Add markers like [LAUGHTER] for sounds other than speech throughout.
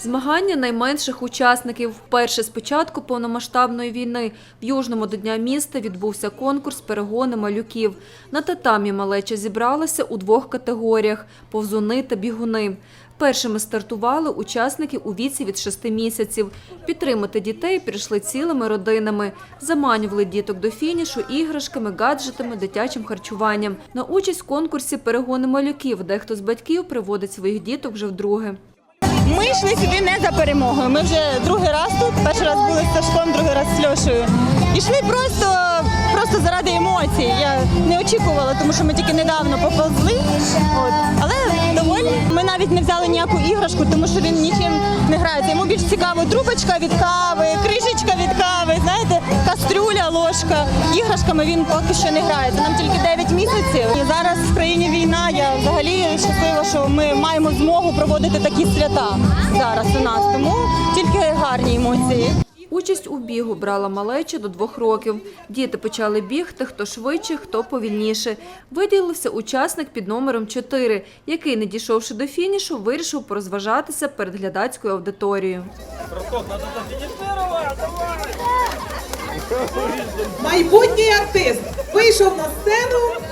Змагання найменших учасників. Вперше з початку повномасштабної війни в Южному до Дня міста відбувся конкурс перегони малюків. На татамі малеча зібралася у двох категоріях – повзуни та бігуни. Першими стартували учасники у віці від 6 місяців. Підтримати дітей прийшли цілими родинами. Заманювали діток до фінішу іграшками, гаджетами, дитячим харчуванням. На участь в конкурсі перегони малюків. Дехто з батьків приводить своїх діток вже вдруге. Ми йшли сюди не за перемогою. Ми вже другий раз тут. Перший раз були з Сашком, другий раз з Льошею. Ішли просто, просто заради емоцій. Я не очікувала, тому що ми тільки недавно поповзли. От. Але довольні. Ми навіть не взяли ніяку іграшку, тому що він нічим не грається. Йому більш цікаво трубочка від кави, кришечка від кави, знаєте, кастрюля, ложка. Іграшками він поки що не грається. Нам тільки 9 місяців. І зараз в країні війна. Я взагалі щаслива, змогу проводити такі свята зараз у нас. Тому тільки гарні емоції. Участь у бігу брала малеча до двох років. Діти почали бігти, хто швидше, хто повільніше. Виділився учасник під номером 4, який, не дійшовши до фінішу, вирішив порозважатися перед глядацькою аудиторією. Майбутній артист вийшов на сцену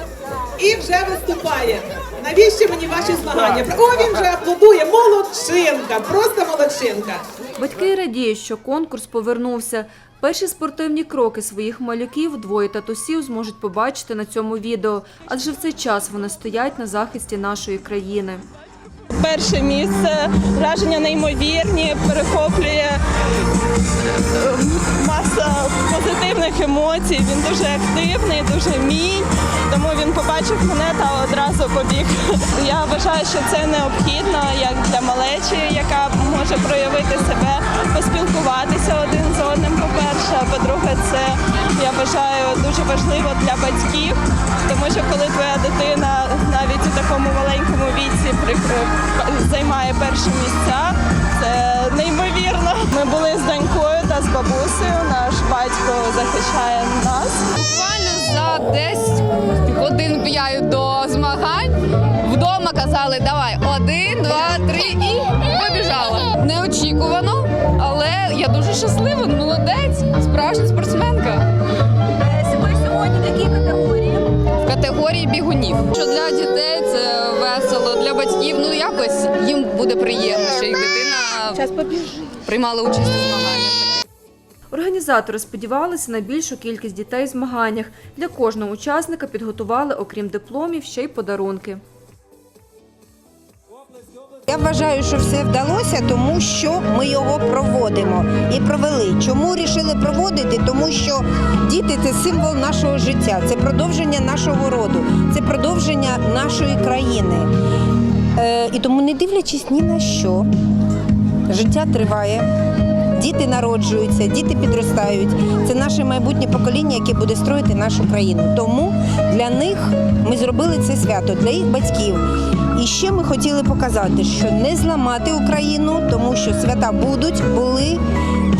і вже виступає. Навіщо мені ваші змагання? О, він вже аплодує. Молодчинка, просто молодчинка. Батьки радіють, що конкурс повернувся. Перші спортивні кроки своїх малюків двоє татусів зможуть побачити на цьому відео, адже в цей час вони стоять на захисті нашої країни. Перше місце, враження неймовірні, перехоплює е, маса позитивних емоцій. Він дуже активний, дуже мій. Тому він побачив мене та одразу побіг. [LAUGHS] Я вважаю, що це необхідно як для малечі, яка може проявити себе, поспілкуватися один. По-перше, а по-друге, це я вважаю дуже важливо для батьків, тому що коли твоя дитина навіть у такому маленькому віці займає перші місця, це неймовірно. Ми були з донькою та з бабусею. Наш батько захищає нас. Буквально за десь годин п'ять до змагань вдома казали, давай один, два, три і побіжала. Неочікувано, але я дуже щаслива, молодець, категорії бігунів. Що для дітей це весело, для батьків ну якось їм буде приємно, що їх дитина приймала участь у змаганнях. Організатори сподівалися на більшу кількість дітей в змаганнях. Для кожного учасника підготували, окрім дипломів, ще й подарунки. Я вважаю, що все вдалося, тому що ми його проводимо і провели. Чому рішили проводити? Тому що діти це символ нашого життя, це продовження нашого роду, це продовження нашої країни. Е, і тому, не дивлячись ні на що, життя триває. Діти народжуються, діти підростають. Це наше майбутнє покоління, яке буде строїти нашу країну. Тому для них ми зробили це свято, для їх батьків. І ще ми хотіли показати, що не зламати Україну, тому що свята будуть, були,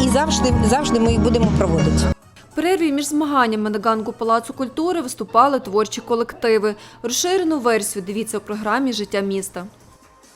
і завжди, завжди ми їх будемо проводити. В перерві між змаганнями на ганку Палацу культури виступали творчі колективи. Розширену версію дивіться у програмі Життя міста.